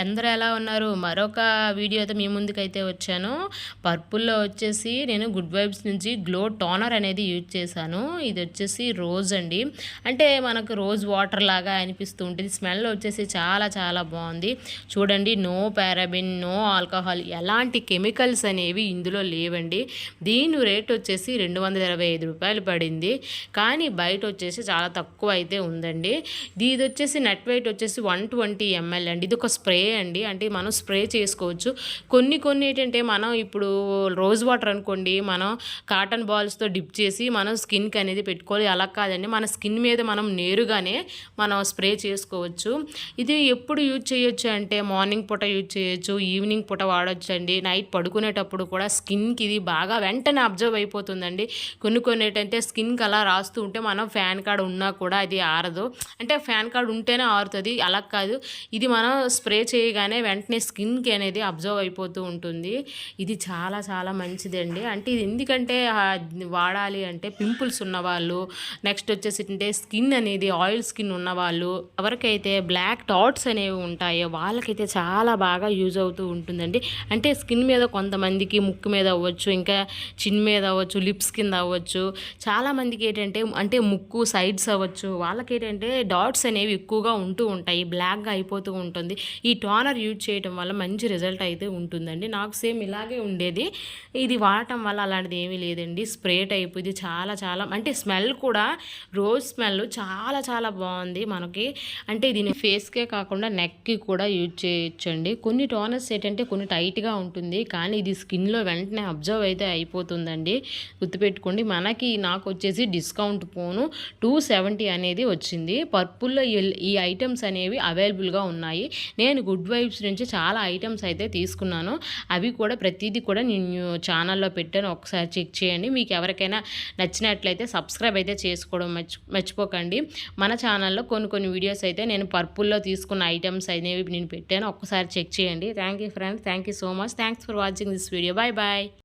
అందరూ ఎలా ఉన్నారు? మరొక వీడియోతో మీ ముందుకైతే వచ్చాను. పర్పుల్లో వచ్చేసి నేను గుడ్ వైబ్స్ నుంచి గ్లో టోనర్ అనేది యూజ్ చేశాను. ఇది వచ్చేసి రోజ్ అండి. అంటే మనకు రోజ్ వాటర్ లాగా అనిపిస్తూ ఉంటుంది. స్మెల్ వచ్చేసి చాలా చాలా బాగుంది. చూడండి నో పారాబిన్ నో ఆల్కహాల్. ఎలాంటి కెమికల్స్ అనేవి ఇందులో లేవండి. దీని రేట్ వచ్చేసి రెండు వందల ఇరవై ఐదు రూపాయలు పడింది. కానీ బయట వచ్చేసి చాలా తక్కువ అయితే ఉందండి. ఇది వచ్చేసి నెట్ వెయిట్ వచ్చేసి వన్ ట్వంటీ ఎంఎల్ అండి. ఇది ఒక స్ప్రే అండి. అంటే మనం స్ప్రే చేసుకోవచ్చు. కొన్ని కొన్ని ఏంటంటే మనం ఇప్పుడు రోజ్ వాటర్ అనుకోండి మనం కాటన్ బాల్స్తో డిప్ చేసి మనం స్కిన్కి అనేది పెట్టుకోవాలి. అలా కాదండి. మన స్కిన్ మీద మనం నేరుగానే మనం స్ప్రే చేసుకోవచ్చు. ఇది ఎప్పుడు యూజ్ చేయొచ్చు అంటే మార్నింగ్ పూట యూజ్ చేయొచ్చు ఈవినింగ్ పూట వాడచ్చు అండి. నైట్ పడుకునేటప్పుడు కూడా స్కిన్కి ఇది బాగా వెంటనే అబ్జర్వ్ అయిపోతుందండి. కొన్ని కొన్ని ఏంటంటే స్కిన్కి అలా రాస్తూ ఉంటే మనం ఫ్యాన్ కార్డ్ ఉన్నా కూడా అది ఆరదు. అంటే ఫ్యాన్ కార్డ్ ఉంటేనే ఆరుతుంది. అలా కాదు. ఇది మనం స్ప్రే చేయగానే వెంటనే స్కిన్కి అనేది అబ్జర్వ్ అయిపోతూ ఉంటుంది. ఇది చాలా చాలా మంచిదండి. అంటే ఇది ఎందుకంటే వాడాలి అంటే పింపుల్స్ ఉన్నవాళ్ళు నెక్స్ట్ వచ్చేసి అంటే స్కిన్ అనేది ఆయిల్ స్కిన్ ఉన్నవాళ్ళు ఎవరికైతే బ్లాక్ డాట్స్ అనేవి ఉంటాయో వాళ్ళకైతే చాలా బాగా యూజ్ అవుతూ ఉంటుందండి. అంటే స్కిన్ మీద కొంతమందికి ముక్కు మీద అవ్వచ్చు ఇంకా చిన్ మీద అవ్వచ్చు లిప్స్ కింద అవ్వచ్చు. చాలామందికి ఏంటంటే అంటే ముక్కు సైడ్స్ అవ్వచ్చు. వాళ్ళకి ఏంటంటే డాట్స్ అనేవి ఎక్కువగా ఉంటూ ఉంటాయి బ్లాక్గా అయిపోతూ ఉంటుంది. ఈ టోనర్ యూజ్ చేయడం వల్ల మంచి రిజల్ట్ అయితే ఉంటుందండి. నాకు సేమ్ ఇలాగే ఉండేది. ఇది వాడటం వల్ల అలాంటిది ఏమీ లేదండి. స్ప్రే టైప్ ఇది చాలా చాలా అంటే స్మెల్ కూడా రోజ్ స్మెల్ చాలా చాలా బాగుంది మనకి. అంటే దీని ఫేస్కే కాకుండా నెక్కి కూడా యూజ్ చేయొచ్చండి. కొన్ని టోనర్స్ ఏంటంటే కొన్ని టైట్గా ఉంటుంది. కానీ ఇది స్కిన్లో వెంటనే అబ్జర్వ్ అయితే అయిపోతుందండి. గుర్తుపెట్టుకోండి. మనకి నాకు వచ్చేసి డిస్కౌంట్ పోను టూ సెవెంటీ అనేది వచ్చింది. పర్పుల్లో ఈ ఐటమ్స్ అనేవి అవైలబుల్గా ఉన్నాయి. నేను గుడ్ వైబ్స్ నుంచి చాలా ఐటమ్స్ అయితే తీసుకున్నాను. అవి కూడా ప్రతిదీ కూడా నేను ఛానల్లో పెట్టాను. ఒకసారి చెక్ చేయండి. మీకు ఎవరికైనా నచ్చినట్లయితే సబ్స్క్రైబ్ అయితే చేసుకోవడం మర్చి మర్చిపోకండి. మన ఛానల్లో కొన్ని కొన్ని వీడియోస్ అయితే నేను పర్పుల్లో తీసుకున్న ఐటమ్స్ అనేవి నేను పెట్టాను. ఒక్కసారి చెక్ చేయండి. Thank you friends. Thank you so much. Thanks for watching this video. Bye bye.